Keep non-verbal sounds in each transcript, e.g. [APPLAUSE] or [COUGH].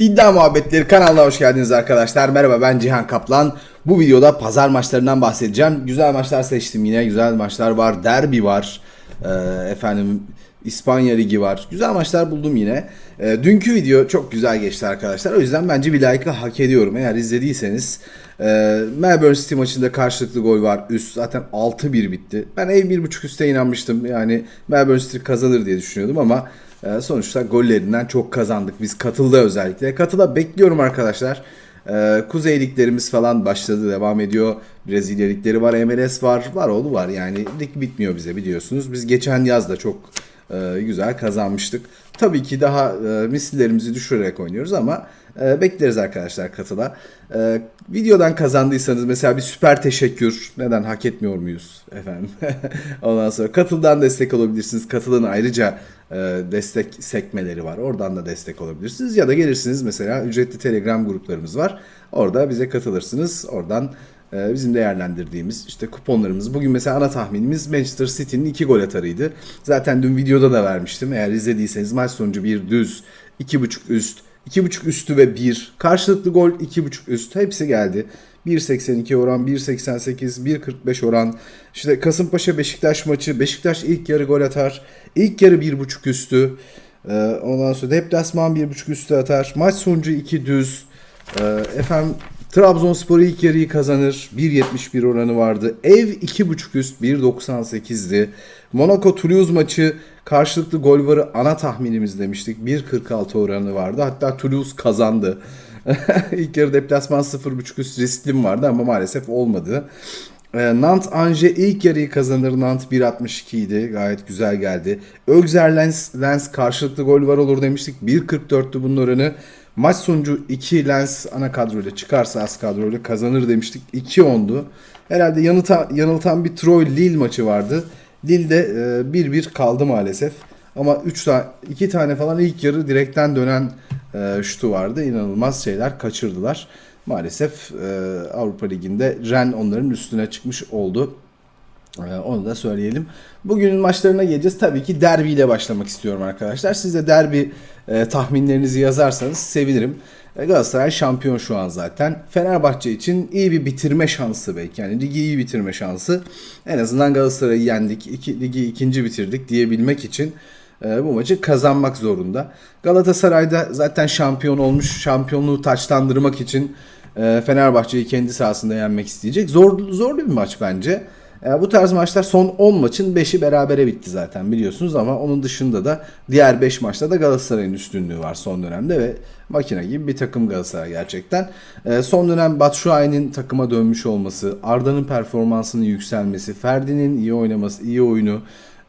İddia Muhabbetleri kanalına hoş geldiniz arkadaşlar. Merhaba ben Cihan Kaplan. Bu videoda pazar maçlarından bahsedeceğim. Güzel maçlar seçtim yine. Güzel maçlar var. Derbi var. Ee, efendim İspanya Ligi var. Güzel maçlar buldum yine. Ee, dünkü video çok güzel geçti arkadaşlar. O yüzden bence bir like'ı hak ediyorum. Eğer izlediyseniz e, Melbourne City maçında karşılıklı gol var. Üst zaten 6-1 bitti. Ben ev 1.5 üste inanmıştım. Yani Melbourne City kazanır diye düşünüyordum ama e, sonuçta gollerinden çok kazandık. Biz katılda özellikle. Katıla bekliyorum arkadaşlar. Ee, Kuzey liglerimiz falan başladı devam ediyor. Brezilya ligleri var, MLS var, var oğlu var. Yani lig bitmiyor bize biliyorsunuz. Biz geçen yaz da çok e, güzel kazanmıştık. Tabii ki daha e, misillerimizi düşürerek oynuyoruz ama e, bekleriz arkadaşlar katıla. E, videodan kazandıysanız mesela bir süper teşekkür. Neden hak etmiyor muyuz efendim? [LAUGHS] Ondan sonra katıldan destek olabilirsiniz. Katılın ayrıca e, destek sekmeleri var. Oradan da destek olabilirsiniz. Ya da gelirsiniz mesela ücretli telegram gruplarımız var. Orada bize katılırsınız. Oradan e, bizim değerlendirdiğimiz işte kuponlarımız. Bugün mesela ana tahminimiz Manchester City'nin 2 gol atarıydı. Zaten dün videoda da vermiştim. Eğer izlediyseniz maç sonucu bir düz, 2.5 üst, 2.5 üstü ve 1. Karşılıklı gol 2.5 üst. Hepsi geldi. 1.82 oran, 1.88, 1.45 oran. İşte Kasımpaşa Beşiktaş maçı. Beşiktaş ilk yarı gol atar. İlk yarı 1.5 üstü. Ee, ondan sonra deplasman 1.5 üstü atar. Maç sonucu 2 düz. Ee, efendim Trabzonspor ilk yarıyı kazanır. 1.71 oranı vardı. Ev 2.5 üst 1.98'di. Monaco Toulouse maçı karşılıklı gol varı ana tahminimiz demiştik. 1.46 oranı vardı. Hatta Toulouse kazandı. [LAUGHS] ilk yarı deplasman 0.5 üst risklim vardı ama maalesef olmadı. E, Nant Anje ilk yarıyı kazanır. Nant 1.62 idi. Gayet güzel geldi. Ögzer Lens, Lens karşılıklı gol var olur demiştik. 1.44'tü bunun oranı. Maç sonucu 2 Lens ana kadroyla çıkarsa az kadroyla kazanır demiştik. 2-10'du. Herhalde yanıltan, yanıltan bir Troy Lille maçı vardı. Lille'de e, 1-1 kaldı maalesef. Ama 3 tane 2 tane falan ilk yarı direkten dönen e, şutu vardı. İnanılmaz şeyler kaçırdılar. Maalesef e, Avrupa Ligi'nde Ren onların üstüne çıkmış oldu. E, onu da söyleyelim. Bugünün maçlarına geleceğiz. Tabii ki derbiyle başlamak istiyorum arkadaşlar. Siz de derbi e, tahminlerinizi yazarsanız sevinirim. E, Galatasaray şampiyon şu an zaten. Fenerbahçe için iyi bir bitirme şansı belki. Yani ligi iyi bitirme şansı. En azından Galatasaray'ı yendik. Iki, ligi ikinci bitirdik diyebilmek için e, bu maçı kazanmak zorunda. Galatasaray'da zaten şampiyon olmuş. Şampiyonluğu taçlandırmak için e, Fenerbahçe'yi kendi sahasında yenmek isteyecek. Zor, zorlu bir maç bence. E, bu tarz maçlar son 10 maçın 5'i berabere bitti zaten biliyorsunuz ama onun dışında da diğer 5 maçta da Galatasaray'ın üstünlüğü var son dönemde ve makine gibi bir takım Galatasaray gerçekten. E, son dönem Batshuayi'nin takıma dönmüş olması, Arda'nın performansının yükselmesi, Ferdi'nin iyi oynaması, iyi oyunu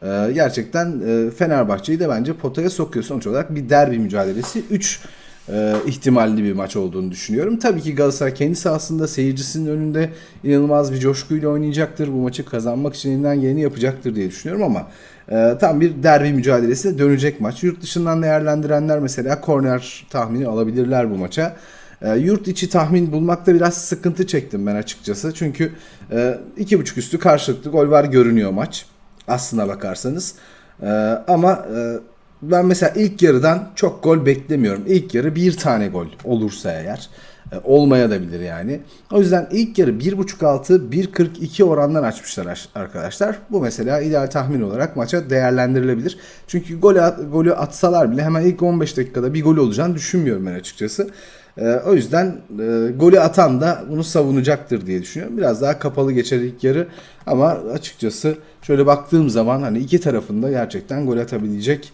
e, gerçekten e, Fenerbahçe'yi de bence potaya sokuyor. Sonuç olarak bir derbi mücadelesi. 3 e, ihtimalli bir maç olduğunu düşünüyorum. Tabii ki Galatasaray kendi sahasında seyircisinin önünde inanılmaz bir coşkuyla oynayacaktır. Bu maçı kazanmak için elinden geleni yapacaktır diye düşünüyorum ama e, tam bir derbi mücadelesine dönecek maç. Yurt dışından değerlendirenler mesela korner tahmini alabilirler bu maça. E, yurt içi tahmin bulmakta biraz sıkıntı çektim ben açıkçası. Çünkü e, iki buçuk üstü karşılıklı gol var görünüyor maç. Aslına bakarsanız. E, ama e, ben mesela ilk yarıdan çok gol beklemiyorum. İlk yarı bir tane gol olursa eğer. E, olmaya da bilir yani. O yüzden ilk yarı 1.5 altı 1.42 orandan açmışlar arkadaşlar. Bu mesela ideal tahmin olarak maça değerlendirilebilir. Çünkü golü, golü atsalar bile hemen ilk 15 dakikada bir gol olacağını düşünmüyorum ben açıkçası. E, o yüzden e, golü atan da bunu savunacaktır diye düşünüyorum. Biraz daha kapalı geçer ilk yarı ama açıkçası şöyle baktığım zaman hani iki tarafında gerçekten gol atabilecek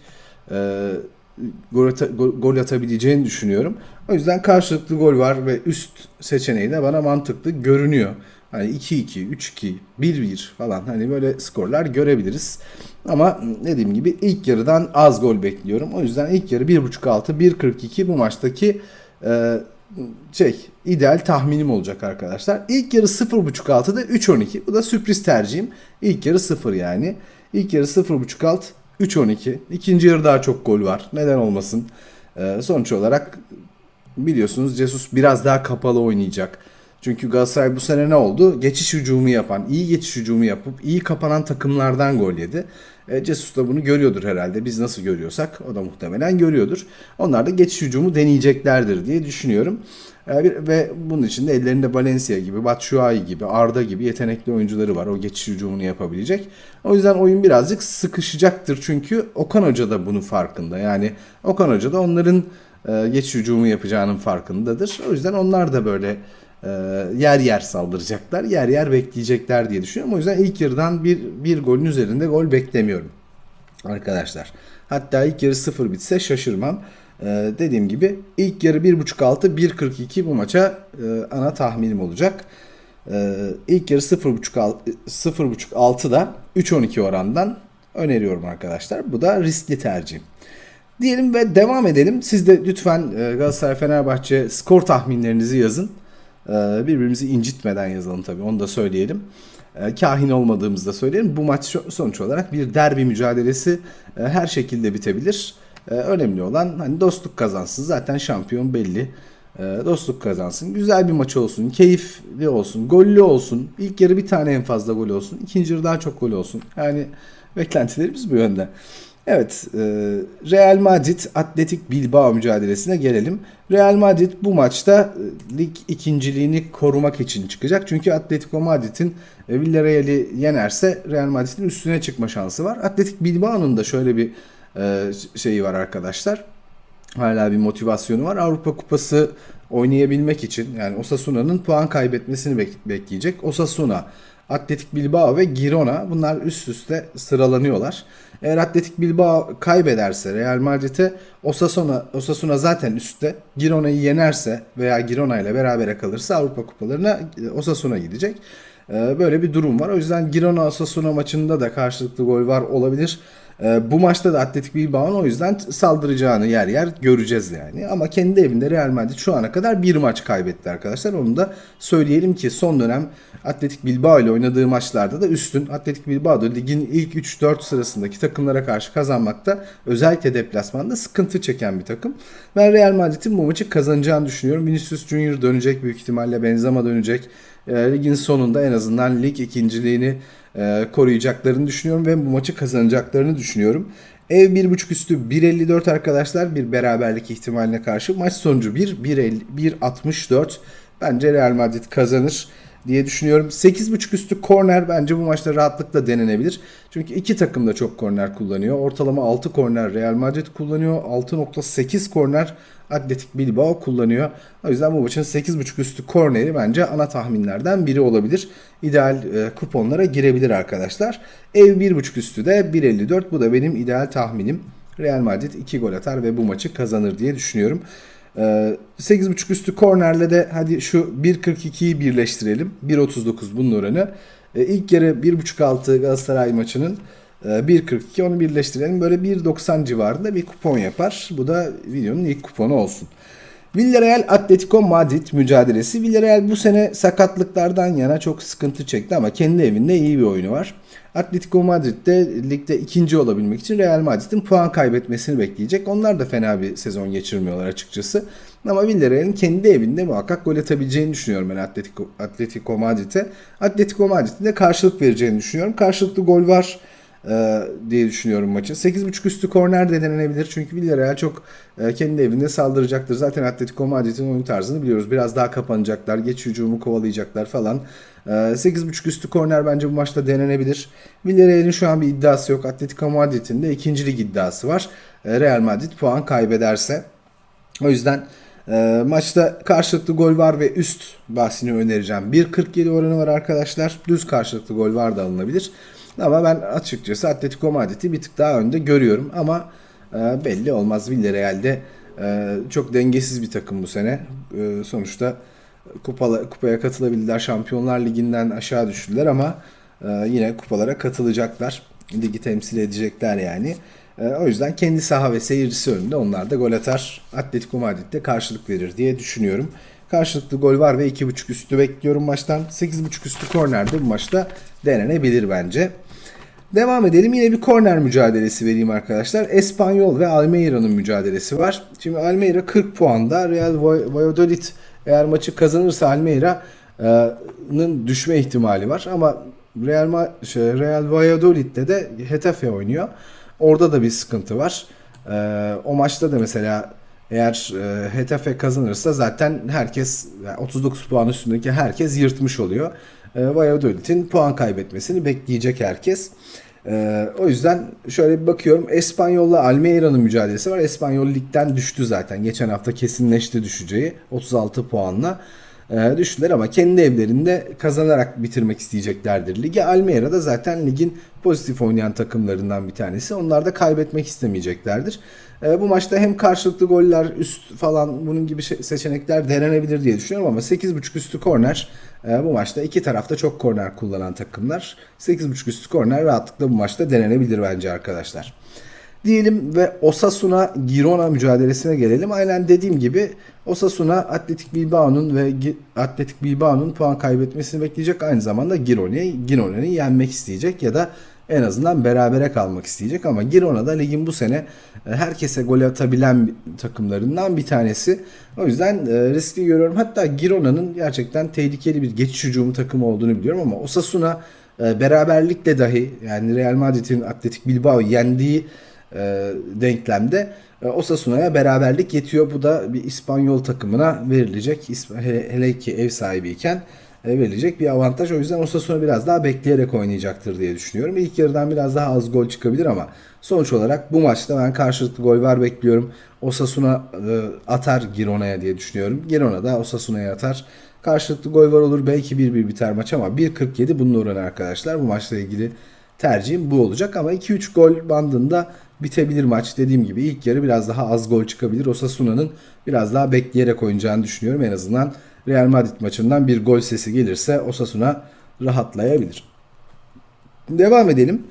e, gol, ata, gol, atabileceğini düşünüyorum. O yüzden karşılıklı gol var ve üst seçeneği de bana mantıklı görünüyor. Hani 2-2, 3-2, 1-1 falan hani böyle skorlar görebiliriz. Ama dediğim gibi ilk yarıdan az gol bekliyorum. O yüzden ilk yarı 1.5 altı 1.42 bu maçtaki e, şey ideal tahminim olacak arkadaşlar. İlk yarı 0.5 altı da 3.12. Bu da sürpriz tercihim. İlk yarı 0 yani. İlk yarı 0.5 alt 3-12. İkinci yarı daha çok gol var. Neden olmasın? Ee, sonuç olarak biliyorsunuz Jesus biraz daha kapalı oynayacak. Çünkü Galatasaray bu sene ne oldu? Geçiş hücumu yapan, iyi geçiş hücumu yapıp iyi kapanan takımlardan gol yedi. E, Jesus da bunu görüyordur herhalde. Biz nasıl görüyorsak o da muhtemelen görüyordur. Onlar da geçiş hücumu deneyeceklerdir diye düşünüyorum. E, ve bunun için de ellerinde Valencia gibi, Batshuayi gibi, Arda gibi yetenekli oyuncuları var. O geçiş hücumunu yapabilecek. O yüzden oyun birazcık sıkışacaktır. Çünkü Okan Hoca da bunun farkında. Yani Okan Hoca da onların e, geçiş hücumu yapacağının farkındadır. O yüzden onlar da böyle e, yer yer saldıracaklar, yer yer bekleyecekler diye düşünüyorum. O yüzden ilk yarıdan bir, bir golün üzerinde gol beklemiyorum arkadaşlar. Hatta ilk yarı 0 bitse şaşırmam. Ee, dediğim gibi ilk yarı 1.5 altı 1.42 bu maça e, ana tahminim olacak. Ee, ilk yarı 0.5 altı 0.5 altı da 3.12 orandan öneriyorum arkadaşlar. Bu da riskli tercih. Diyelim ve devam edelim. Siz de lütfen e, Galatasaray Fenerbahçe skor tahminlerinizi yazın. Ee, Birbirimizi incitmeden yazalım tabii onu da söyleyelim. Ee, Kahin olmadığımızı da söyleyelim. Bu maç so- sonuç olarak bir derbi mücadelesi e, her şekilde bitebilir. Ee, Önemli olan hani dostluk kazansın. Zaten şampiyon belli. Dostluk kazansın. Güzel bir maç olsun. Keyifli olsun. Gollü olsun. İlk yarı bir tane en fazla gol olsun. İkinci yarı daha çok gol olsun. Yani beklentilerimiz bu yönde. Evet, e, Real Madrid Atletik Bilbao mücadelesine gelelim. Real Madrid bu maçta e, lig ikinciliğini korumak için çıkacak. Çünkü Atletico Madrid'in e, Villarreal'i yenerse Real Madrid'in üstüne çıkma şansı var. Atletik Bilbao'nun da şöyle bir e, şeyi var arkadaşlar. Hala bir motivasyonu var. Avrupa Kupası oynayabilmek için yani Osasuna'nın puan kaybetmesini bek- bekleyecek. Osasuna, Atletik Bilbao ve Girona bunlar üst üste sıralanıyorlar. Eğer Atletik Bilbao kaybederse Real Madrid'e Osasuna, Osasuna zaten üstte. Girona'yı yenerse veya Girona ile berabere kalırsa Avrupa Kupalarına Osasuna gidecek. Ee, Böyle bir durum var. O yüzden Girona Osasuna maçında da karşılıklı gol var olabilir. Ee, Bu maçta da Atletik Bilbao'nun o yüzden saldıracağını yer yer göreceğiz yani. Ama kendi evinde Real Madrid şu ana kadar bir maç kaybetti arkadaşlar. Onu da söyleyelim ki son dönem Atletik Bilbao ile oynadığı maçlarda da üstün. Atletik Bilbao da ligin ilk 3-4 sırasındaki takımlara karşı kazanmakta özellikle deplasmanda sıkıntı çeken bir takım. Ben Real Madrid'in bu maçı kazanacağını düşünüyorum. Vinicius Junior dönecek büyük ihtimalle Benzema dönecek. E, ligin sonunda en azından lig ikinciliğini e, koruyacaklarını düşünüyorum ve bu maçı kazanacaklarını düşünüyorum. Ev 1.5 üstü 1.54 arkadaşlar bir beraberlik ihtimaline karşı. Maç sonucu 1, 1.50 1.64. Bence Real Madrid kazanır diye düşünüyorum. 8.5 üstü korner bence bu maçta rahatlıkla denenebilir. Çünkü iki takım da çok korner kullanıyor. Ortalama 6 korner Real Madrid kullanıyor. 6.8 korner Atletik Bilbao kullanıyor. O yüzden bu maçın 8.5 üstü korneri bence ana tahminlerden biri olabilir. İdeal e, kuponlara girebilir arkadaşlar. Ev 1.5 üstü de 1.54. Bu da benim ideal tahminim. Real Madrid 2 gol atar ve bu maçı kazanır diye düşünüyorum. Ee, 8.5 üstü kornerle de hadi şu 1.42'yi birleştirelim. 1.39 bunun oranı. Ee, ilk yarı 1.5 altı Galatasaray maçının e, 1.42 onu birleştirelim. Böyle 1.90 civarında bir kupon yapar. Bu da videonun ilk kuponu olsun. Villarreal Atletico Madrid mücadelesi. Villarreal bu sene sakatlıklardan yana çok sıkıntı çekti ama kendi evinde iyi bir oyunu var. Atletico Madrid de ligde ikinci olabilmek için Real Madrid'in puan kaybetmesini bekleyecek. Onlar da fena bir sezon geçirmiyorlar açıkçası. Ama Villarreal'in kendi evinde muhakkak gol atabileceğini düşünüyorum ben Atletico, Atletico Madrid'e. Atletico Madrid'in de karşılık vereceğini düşünüyorum. Karşılıklı gol var e, diye düşünüyorum maçı. 8.5 üstü korner de denenebilir. Çünkü Villarreal çok e, kendi evinde saldıracaktır. Zaten Atletico Madrid'in oyun tarzını biliyoruz. Biraz daha kapanacaklar. Geç hücumu kovalayacaklar falan. E, 8.5 üstü korner bence bu maçta denenebilir. Villarreal'in şu an bir iddiası yok. Atletico Madrid'in de ikincilik iddiası var. E, Real Madrid puan kaybederse. O yüzden maçta karşılıklı gol var ve üst bahsini önereceğim. 1.47 oranı var arkadaşlar. Düz karşılıklı gol var da alınabilir. Ama ben açıkçası Atletico Madrid'i bir tık daha önde görüyorum. Ama e, belli olmaz. Villarreal'de e, çok dengesiz bir takım bu sene. E, sonuçta kupala, kupaya katılabildiler. Şampiyonlar Ligi'nden aşağı düştüler ama e, yine kupalara katılacaklar. Ligi temsil edecekler yani. E, o yüzden kendi saha ve seyircisi önünde onlar da gol atar. Atletico Madrid'de karşılık verir diye düşünüyorum. Karşılıklı gol var ve 2.5 üstü bekliyorum maçtan. 8.5 üstü kornerde bu maçta denenebilir bence. Devam edelim. Yine bir korner mücadelesi vereyim arkadaşlar. Espanyol ve Almeira'nın mücadelesi var. Şimdi Almeira 40 puanda. Real Val- Valladolid eğer maçı kazanırsa Almeira'nın düşme ihtimali var. Ama Real, Ma- şey, Real Valladolid'de de Hetafe oynuyor. Orada da bir sıkıntı var. O maçta da mesela eğer Hetafe kazanırsa zaten herkes yani 39 puan üstündeki herkes yırtmış oluyor. E, Valladolid'in puan kaybetmesini bekleyecek herkes. Ee, o yüzden şöyle bir bakıyorum. Espanyol'la Almeira'nın mücadelesi var. Espanyol ligden düştü zaten. Geçen hafta kesinleşti düşeceği. 36 puanla e, düştüler ama kendi evlerinde kazanarak bitirmek isteyeceklerdir ligi. Almeira da zaten ligin pozitif oynayan takımlarından bir tanesi. Onlar da kaybetmek istemeyeceklerdir. E, bu maçta hem karşılıklı goller üst falan bunun gibi şey- seçenekler denenebilir diye düşünüyorum ama 8.5 üstü korner e, bu maçta iki tarafta çok korner kullanan takımlar. 8.5 üstü korner rahatlıkla bu maçta denenebilir bence arkadaşlar. Diyelim ve Osasuna Girona mücadelesine gelelim. Aynen dediğim gibi Osasuna Atletik Bilbao'nun ve Atletik Bilbao'nun puan kaybetmesini bekleyecek. Aynı zamanda Girona'yı Girona'yı yenmek isteyecek ya da en azından berabere kalmak isteyecek ama Girona da ligin bu sene e, herkese gol atabilen takımlarından bir tanesi. O yüzden e, riskli görüyorum. Hatta Girona'nın gerçekten tehlikeli bir geçiş hücumu takımı olduğunu biliyorum ama Osasuna e, beraberlikle dahi yani Real Madrid'in Atletik Bilbao yendiği denklemde Osasuna'ya beraberlik yetiyor. Bu da bir İspanyol takımına verilecek. Hele ki ev sahibiyken e, verilecek bir avantaj. O yüzden Osasuna biraz daha bekleyerek oynayacaktır diye düşünüyorum. İlk yarıdan biraz daha az gol çıkabilir ama sonuç olarak bu maçta ben karşılıklı gol var bekliyorum. Osasuna e, atar Girona'ya diye düşünüyorum. Girona da Osasuna'ya atar. Karşılıklı gol var olur. Belki 1-1 biter maç ama 1.47 bunun oranı arkadaşlar. Bu maçla ilgili tercihim bu olacak ama 2-3 gol bandında bitebilir maç. Dediğim gibi ilk yarı biraz daha az gol çıkabilir. Osasuna'nın biraz daha bekleyerek oynayacağını düşünüyorum. En azından Real Madrid maçından bir gol sesi gelirse Osasuna rahatlayabilir. Devam edelim.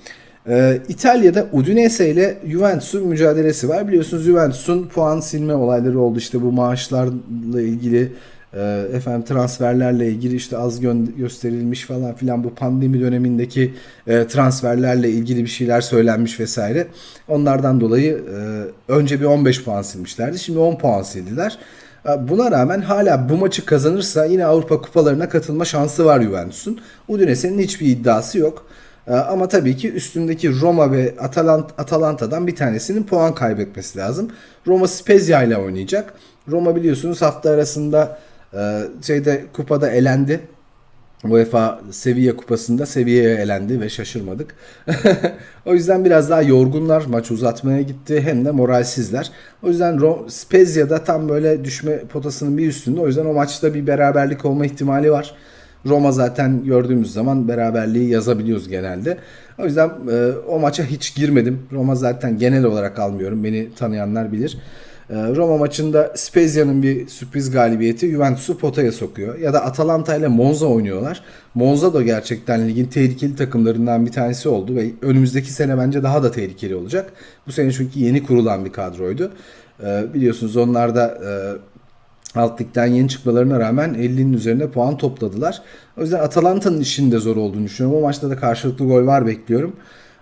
Ee, İtalya'da Udinese ile Juventus'un mücadelesi var. Biliyorsunuz Juventus'un puan silme olayları oldu. İşte bu maaşlarla ilgili e, efendim transferlerle ilgili işte az gö- gösterilmiş falan filan bu pandemi dönemindeki e, transferlerle ilgili bir şeyler söylenmiş vesaire. Onlardan dolayı e, önce bir 15 puan silmişlerdi. Şimdi 10 puan sildiler. Buna rağmen hala bu maçı kazanırsa yine Avrupa kupalarına katılma şansı var Juventus'un. Udinese'nin hiçbir iddiası yok. Ee, Ama tabii ki üstündeki Roma ve Atalant Atalanta'dan bir tanesinin puan kaybetmesi lazım. Roma Spezia ile oynayacak. Roma biliyorsunuz hafta arasında e, şeyde kupada elendi. UEFA Sevilla kupasında Sevilla'ya elendi ve şaşırmadık. [LAUGHS] o yüzden biraz daha yorgunlar. Maç uzatmaya gitti. Hem de moralsizler. O yüzden Spezia'da tam böyle düşme potasının bir üstünde. O yüzden o maçta bir beraberlik olma ihtimali var. Roma zaten gördüğümüz zaman beraberliği yazabiliyoruz genelde. O yüzden e, o maça hiç girmedim. Roma zaten genel olarak almıyorum. Beni tanıyanlar bilir. E, Roma maçında Spezia'nın bir sürpriz galibiyeti Juventus'u potaya sokuyor. Ya da Atalanta ile Monza oynuyorlar. Monza da gerçekten ligin tehlikeli takımlarından bir tanesi oldu ve önümüzdeki sene bence daha da tehlikeli olacak. Bu sene çünkü yeni kurulan bir kadroydu. E, biliyorsunuz onlar da e, alt ligden yeni çıkmalarına rağmen 50'nin üzerinde puan topladılar. O yüzden Atalanta'nın işinin de zor olduğunu düşünüyorum. O maçta da karşılıklı gol var bekliyorum.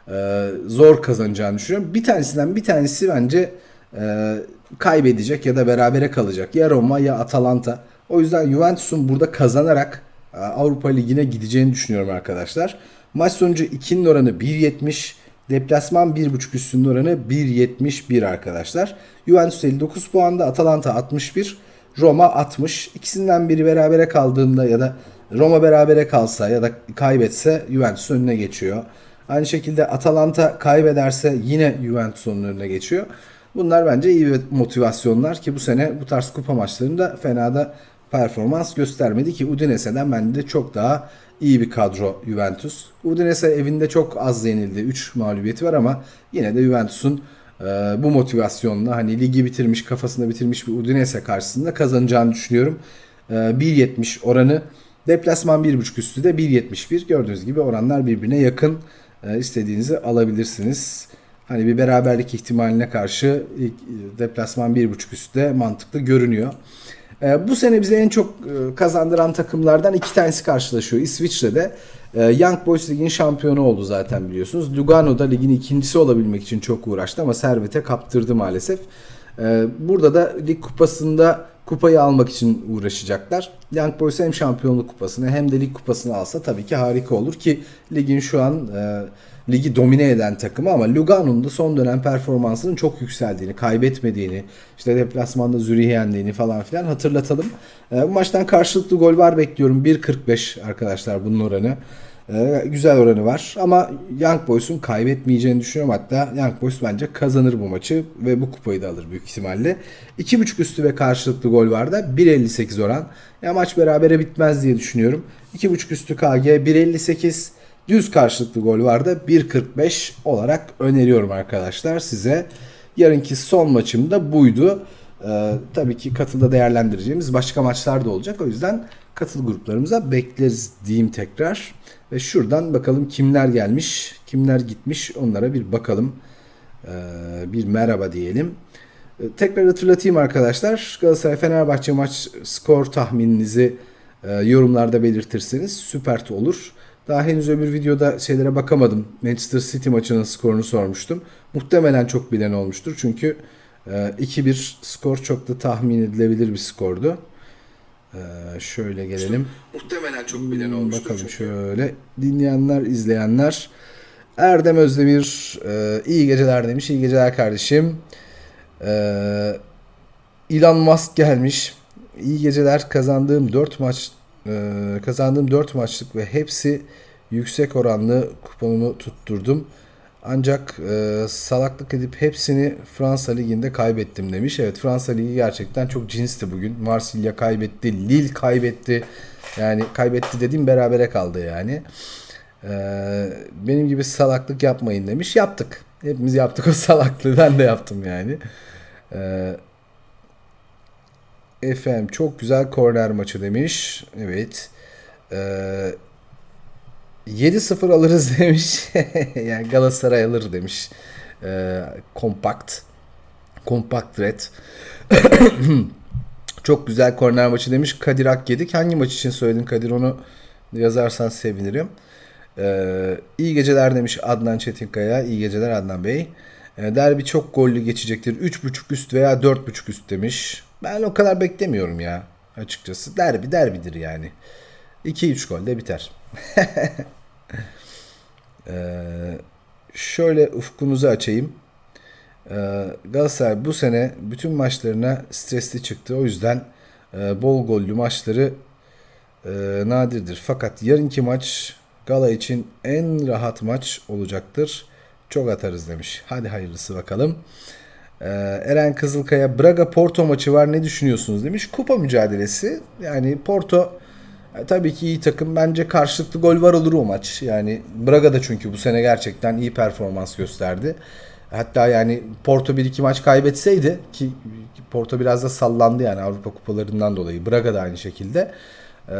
Ee, zor kazanacağını düşünüyorum. Bir tanesinden bir tanesi bence e, kaybedecek ya da berabere kalacak. Ya Roma ya Atalanta. O yüzden Juventus'un burada kazanarak e, Avrupa Ligi'ne gideceğini düşünüyorum arkadaşlar. Maç sonucu 2'nin oranı 1.70. Deplasman 1.5 üstünün oranı 1.71 arkadaşlar. Juventus 59 puanda, Atalanta 61, Roma 60. İkisinden biri berabere kaldığında ya da Roma berabere kalsa ya da kaybetse Juventus önüne geçiyor. Aynı şekilde Atalanta kaybederse yine Juventus önüne geçiyor. Bunlar bence iyi motivasyonlar ki bu sene bu tarz kupa maçlarında fena da performans göstermedi ki Udinese'den bence çok daha iyi bir kadro Juventus. Udinese evinde çok az yenildi. 3 mağlubiyeti var ama yine de Juventus'un e, bu motivasyonla hani ligi bitirmiş, kafasında bitirmiş bir Udinese karşısında kazanacağını düşünüyorum. E, 1.70 oranı. Deplasman 1.5 üstü de 1.71. Gördüğünüz gibi oranlar birbirine yakın. E, istediğinizi alabilirsiniz. Hani bir beraberlik ihtimaline karşı e, deplasman 1.5 üstte mantıklı görünüyor. E, bu sene bize en çok e, kazandıran takımlardan iki tanesi karşılaşıyor. İsviçre'de e, Young Boys Ligi'nin şampiyonu oldu zaten biliyorsunuz. Lugano'da ligin ikincisi olabilmek için çok uğraştı ama Servet'e kaptırdı maalesef. E, burada da lig kupasında kupayı almak için uğraşacaklar. Young Boys hem şampiyonluk kupasını hem de lig kupasını alsa tabii ki harika olur ki ligin şu an e, ligi domine eden takımı ama Lugano'nun da son dönem performansının çok yükseldiğini, kaybetmediğini, işte deplasmanda Zürih'i yendiğini falan filan hatırlatalım. E, bu maçtan karşılıklı gol var bekliyorum. 1.45 arkadaşlar bunun oranı. E, güzel oranı var ama Young Boys'un kaybetmeyeceğini düşünüyorum. Hatta Young Boys bence kazanır bu maçı ve bu kupayı da alır büyük ihtimalle. 2.5 üstü ve karşılıklı gol var da 1.58 oran. Ya maç berabere bitmez diye düşünüyorum. 2.5 üstü KG 1.58 düz karşılıklı gol var da 1.45 olarak öneriyorum arkadaşlar size. Yarınki son maçım da buydu. Ee, tabii ki katılda değerlendireceğimiz başka maçlar da olacak. O yüzden katıl gruplarımıza bekleriz diyeyim tekrar. Ve şuradan bakalım kimler gelmiş, kimler gitmiş onlara bir bakalım. Ee, bir merhaba diyelim. Ee, tekrar hatırlatayım arkadaşlar. Galatasaray Fenerbahçe maç skor tahmininizi e, yorumlarda belirtirseniz süper olur. Daha henüz öbür videoda şeylere bakamadım. Manchester City maçının skorunu sormuştum. Muhtemelen çok bilen olmuştur. Çünkü e, 2-1 skor çok da tahmin edilebilir bir skordu. E, şöyle gelelim. Muhtemelen çok bilen Hmm, olmuştur. Bakalım çünkü. şöyle. Dinleyenler, izleyenler. Erdem Özdemir e, iyi geceler demiş. İyi geceler kardeşim. E, Elon Musk gelmiş. İyi geceler. Kazandığım 4 maç e, kazandığım 4 maçlık ve hepsi yüksek oranlı kuponumu tutturdum. Ancak e, salaklık edip hepsini Fransa Ligi'nde kaybettim demiş. Evet Fransa Ligi gerçekten çok cinsti bugün. Marsilya kaybetti, Lille kaybetti. Yani kaybetti dediğim berabere kaldı yani. E, benim gibi salaklık yapmayın demiş. Yaptık. Hepimiz yaptık o salaklığı. Ben de yaptım yani. E, efendim çok güzel korner maçı demiş. Evet. Ee, 7-0 alırız [LAUGHS] demiş. yani Galatasaray alır demiş. Ee, kompakt. Kompakt red. [COUGHS] Çok güzel korner maçı demiş. Kadir Akgedik. Hangi maç için söyledin Kadir onu yazarsan sevinirim. Ee, iyi geceler demiş Adnan Çetinkaya. İyi geceler Adnan Bey. Ee, derbi çok gollü geçecektir. 3.5 üst veya 4.5 üst demiş. Ben o kadar beklemiyorum ya açıkçası. Derbi derbidir yani. 2-3 gol de biter. [LAUGHS] Ee, şöyle ufkunuzu açayım. Ee, Galatasaray bu sene bütün maçlarına stresli çıktı. O yüzden e, bol gollü maçları e, nadirdir. Fakat yarınki maç Gala için en rahat maç olacaktır. Çok atarız demiş. Hadi hayırlısı bakalım. Ee, Eren Kızılkaya Braga Porto maçı var ne düşünüyorsunuz demiş. Kupa mücadelesi. Yani Porto e, tabii ki iyi takım. Bence karşılıklı gol var olur o maç. Yani Braga da çünkü bu sene gerçekten iyi performans gösterdi. Hatta yani Porto 1-2 maç kaybetseydi ki Porto biraz da sallandı yani Avrupa kupalarından dolayı. Braga da aynı şekilde. Ee,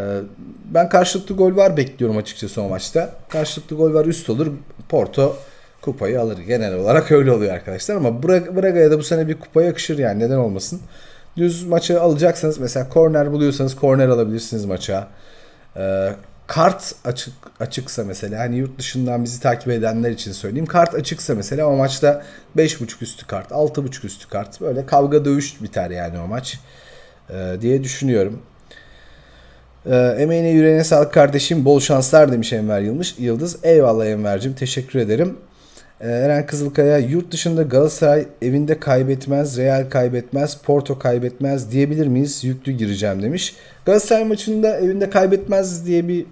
Ben karşılıklı gol var bekliyorum açıkçası o maçta. Karşılıklı gol var üst olur. Porto kupayı alır. Genel olarak öyle oluyor arkadaşlar ama Braga- Braga'ya da bu sene bir kupa yakışır yani neden olmasın. Düz maçı alacaksanız mesela korner buluyorsanız korner alabilirsiniz maça. Ee, kart açık açıksa mesela hani yurt dışından bizi takip edenler için söyleyeyim. Kart açıksa mesela o maçta 5.5 üstü kart, 6.5 üstü kart böyle kavga dövüş biter yani o maç ee, diye düşünüyorum. Ee, emeğine yüreğine sağlık kardeşim. Bol şanslar demiş Enver Yılmış. Yıldız. Eyvallah Enver'cim. Teşekkür ederim. Ee, Eren Kızılkaya yurt dışında Galatasaray evinde kaybetmez, Real kaybetmez, Porto kaybetmez diyebilir miyiz? Yüklü gireceğim demiş. Galatasaray maçında evinde kaybetmez diye bir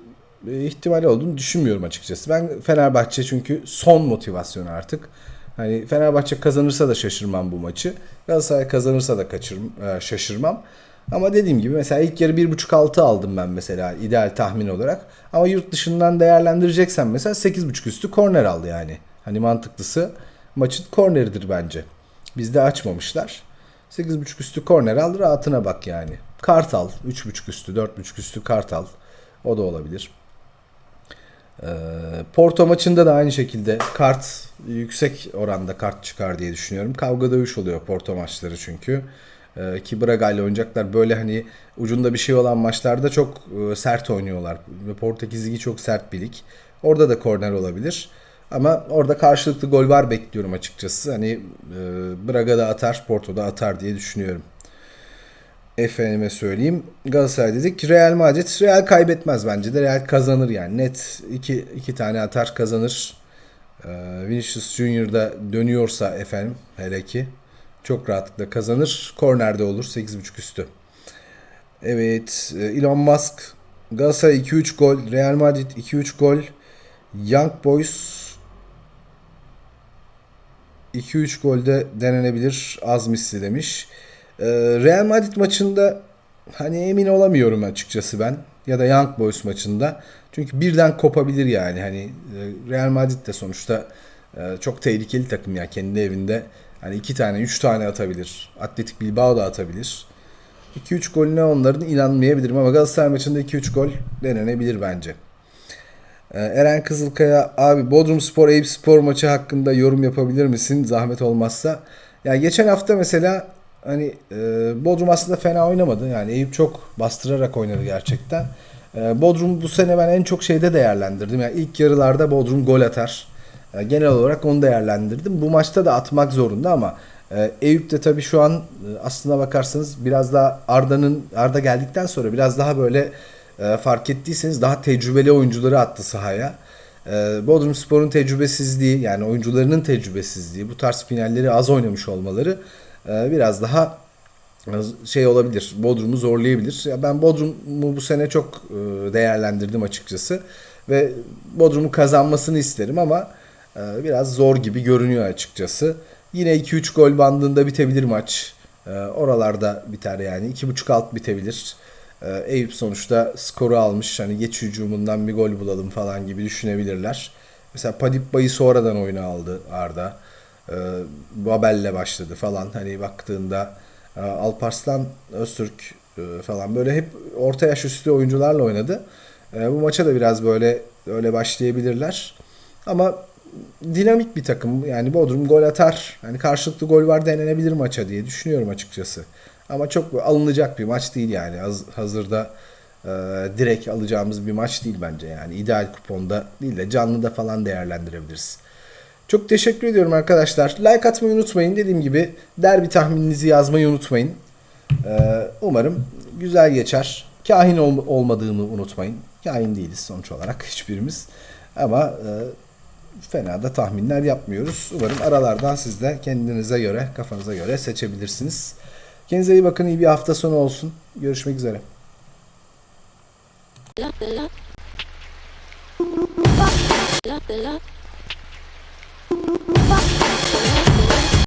e, ihtimali olduğunu düşünmüyorum açıkçası. Ben Fenerbahçe çünkü son motivasyon artık. Hani Fenerbahçe kazanırsa da şaşırmam bu maçı. Galatasaray kazanırsa da kaçır, e, şaşırmam. Ama dediğim gibi mesela ilk yarı 1.5-6 aldım ben mesela ideal tahmin olarak. Ama yurt dışından değerlendireceksen mesela 8.5 üstü korner aldı yani. Hani mantıklısı maçın korneridir bence. Bizde açmamışlar. 8.5 üstü korner al rahatına bak yani. Kart al. 3.5 üstü 4.5 üstü kart al. O da olabilir. Ee, Porto maçında da aynı şekilde kart yüksek oranda kart çıkar diye düşünüyorum. Kavga dövüş oluyor Porto maçları çünkü. Ee, ki Braga ile oynayacaklar. Böyle hani ucunda bir şey olan maçlarda çok e, sert oynuyorlar. Portekiz Ligi çok sert bir lig. Orada da korner olabilir. Ama orada karşılıklı gol var bekliyorum açıkçası. Hani e, Braga da atar, Porto da atar diye düşünüyorum. Efendime söyleyeyim. Galatasaray dedik. Real Madrid. Real kaybetmez bence de. Real kazanır yani. Net iki, iki tane atar kazanır. Ee, Vinicius Junior da dönüyorsa efendim hele ki çok rahatlıkla kazanır. Kornerde olur 8.5 üstü. Evet. e, Elon Musk Galatasaray 2-3 gol. Real Madrid 2-3 gol. Young Boys 2-3 golde denenebilir. Az misli demiş. Ee, Real Madrid maçında hani emin olamıyorum açıkçası ben. Ya da Young Boys maçında. Çünkü birden kopabilir yani. Hani e, Real Madrid de sonuçta e, çok tehlikeli takım ya kendi evinde. Hani iki tane, üç tane atabilir. Atletik Bilbao da atabilir. 2-3 golüne onların inanmayabilirim ama Galatasaray maçında 2-3 gol denenebilir bence. Ee, Eren Kızılkaya abi Bodrum Spor Eyüp Spor maçı hakkında yorum yapabilir misin zahmet olmazsa? Ya geçen hafta mesela hani e, Bodrum aslında fena oynamadı. Yani Eyüp çok bastırarak oynadı gerçekten. E, Bodrum bu sene ben en çok şeyde değerlendirdim. Yani ilk yarılarda Bodrum gol atar. E, genel olarak onu değerlendirdim. Bu maçta da atmak zorunda ama e, Eyüp de tabii şu an e, aslına bakarsanız biraz daha Arda'nın Arda geldikten sonra biraz daha böyle e, fark ettiyseniz daha tecrübeli oyuncuları attı sahaya. E, Bodrum Spor'un tecrübesizliği yani oyuncularının tecrübesizliği bu tarz finalleri az oynamış olmaları e, biraz daha şey olabilir. Bodrum'u zorlayabilir. Ya ben Bodrum'u bu sene çok e, değerlendirdim açıkçası ve Bodrum'u kazanmasını isterim ama e, biraz zor gibi görünüyor açıkçası. Yine 2-3 gol bandında bitebilir maç. E, Oralarda biter yani. 2.5 alt bitebilir. E, Eyüp sonuçta skoru almış. Hani geç hücumundan bir gol bulalım falan gibi düşünebilirler. Mesela Padiba'yı sonradan oyuna aldı Arda. E, Babel'le başladı falan. Hani baktığında e, Alparslan, Öztürk e, falan böyle hep orta yaş üstü oyuncularla oynadı. E, Bu maça da biraz böyle öyle başlayabilirler. Ama dinamik bir takım. Yani Bodrum gol atar. Yani karşılıklı gol var denenebilir maça diye düşünüyorum açıkçası. Ama çok alınacak bir maç değil yani. Haz- Hazırda e, direkt alacağımız bir maç değil bence yani. ideal kuponda değil de canlıda falan değerlendirebiliriz. Çok teşekkür ediyorum arkadaşlar. Like atmayı unutmayın. Dediğim gibi derbi tahmininizi yazmayı unutmayın. Ee, umarım güzel geçer. Kahin ol- olmadığımı unutmayın. Kahin değiliz sonuç olarak hiçbirimiz. Ama e, fena da tahminler yapmıyoruz. Umarım aralardan siz de kendinize göre, kafanıza göre seçebilirsiniz. Kendinize iyi bakın. iyi bir hafta sonu olsun. Görüşmek üzere. La la la la la